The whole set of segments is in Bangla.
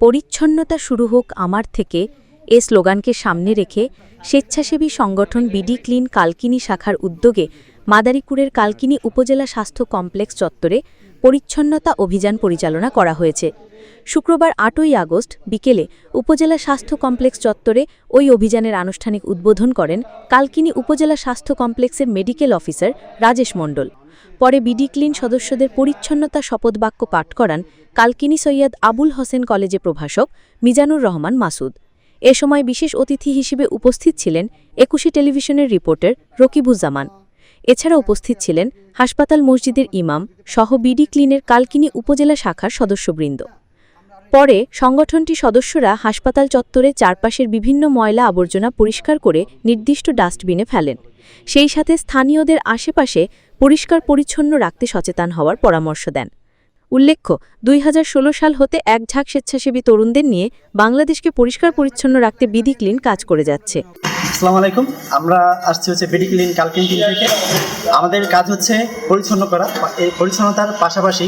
পরিচ্ছন্নতা শুরু হোক আমার থেকে এ স্লোগানকে সামনে রেখে স্বেচ্ছাসেবী সংগঠন বিডি ক্লিন কালকিনি শাখার উদ্যোগে মাদারীপুরের কালকিনি উপজেলা স্বাস্থ্য কমপ্লেক্স চত্বরে পরিচ্ছন্নতা অভিযান পরিচালনা করা হয়েছে। শুক্রবার আটই আগস্ট বিকেলে উপজেলা স্বাস্থ্য কমপ্লেক্স চত্বরে ওই অভিযানের আনুষ্ঠানিক উদ্বোধন করেন কালকিনি উপজেলা স্বাস্থ্য কমপ্লেক্সের মেডিকেল অফিসার রাজেশ মণ্ডল। পরে বিডি ক্লিন সদস্যদের পরিচ্ছন্নতা শপথবাক্য পাঠ করান কালকিনি সৈয়দ আবুল হোসেন কলেজে প্রভাষক মিজানুর রহমান মাসুদ। এ সময় বিশেষ অতিথি হিসেবে উপস্থিত ছিলেন একুশে টেলিভিশনের রিপোর্টার রকিবুজ্জামান। এছাড়া উপস্থিত ছিলেন হাসপাতাল মসজিদের ইমাম সহ বিডি ক্লিনের কালকিনি উপজেলা শাখার সদস্যবৃন্দ। পরে সংগঠনটি সদস্যরা হাসপাতাল চত্বরে চারপাশের বিভিন্ন ময়লা আবর্জনা পরিষ্কার করে নির্দিষ্ট ডাস্টবিনে ফেলেন। সেই সাথে স্থানীয়দের আশেপাশে পরিষ্কার পরিচ্ছন্ন রাখতে সচেতন হওয়ার পরামর্শ দেন। উল্লেখ্য দুই হাজার ষোলো সাল হতে এক ঝাঁক স্বেচ্ছাসেবী তরুণদের নিয়ে বাংলাদেশকে পরিষ্কার পরিচ্ছন্ন রাখতে বিধি ক্লিন কাজ করে যাচ্ছে। আসসালামু আলাইকুম। আমরা আসছি হচ্ছে বেডি ক্লিন কালকিন টিম থেকে। আমাদের কাজ হচ্ছে পরিচ্ছন্ন করা। এই পরিচ্ছন্নতার পাশাপাশি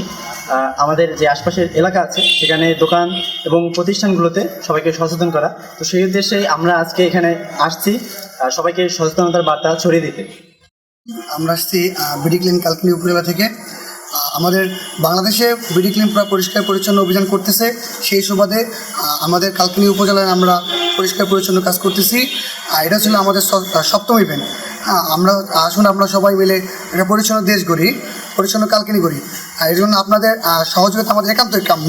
আহ, আমাদের যে আশপাশের এলাকা আছে সেখানে দোকান এবং প্রতিষ্ঠানগুলোতে সবাইকে সচেতন করা। তো সেই উদ্দেশ্যেই আমরা আজকে এখানে আসছি সবাইকে সচেতনতার বার্তা ছড়িয়ে দিতে। আমরা আসছি বিডি ক্লিন কালকিনি উপজেলা থেকে। আমাদের বাংলাদেশে বিডি ক্লিন পুরো পরিষ্কার পরিচ্ছন্ন অভিযান করতেছে। সেই সুবাদে আমাদের কালকিনি উপজেলায় আমরা পরিষ্কার পরিচ্ছন্ন কাজ করতেছি। আর এটা ছিল আমাদের সপ্তম ইভেন্ট আমরা, আসুন আমরা সবাই মিলে একটা পরিচ্ছন্ন দেশ গড়ি, পরিচ্ছন্ন কালকিনি করি আর এই জন্য আপনাদের সহযোগিতা আমাদের একান্তই কাম্য।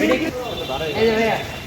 এই যে ভাইয়া।